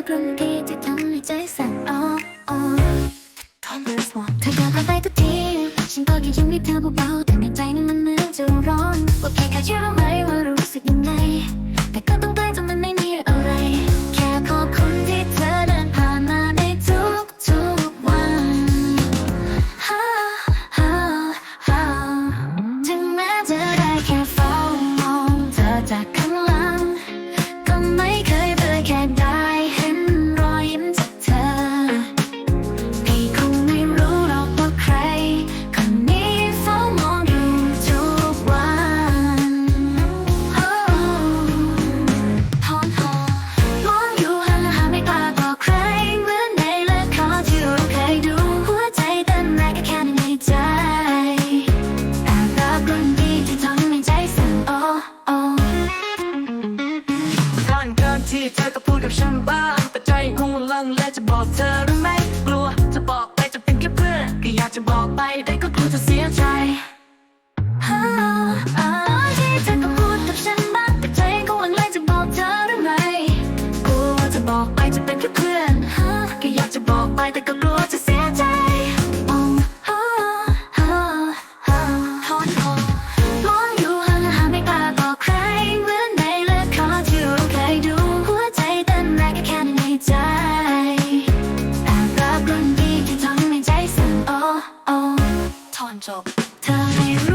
ากเรื่องดีที่ทำให้ใจสั่นอ๋อเธอยากอะไปทุกที ฉันก็แค่ยิ้ให้เธอเบาๆแต่ในใจนั้นมันเหมือนจะร้อนว่าแค่เค่เชื่อไหมว่ารู้สึกยังไงแต่ก็ต้อง นที่เธอก็พูดกับฉันบ้าง แต่ใจคงลังและจะบอกเธอหรือไม่กลัว จะบอกไปจะเป็นแค่เพื่อนก็อยากจะบอกไปแต่ก็กลัวจะเสียใจบอกไปจะเป็นแค่เพื่อนก็อยากจะบอกไปแต่ก็กลัว 적. 다리를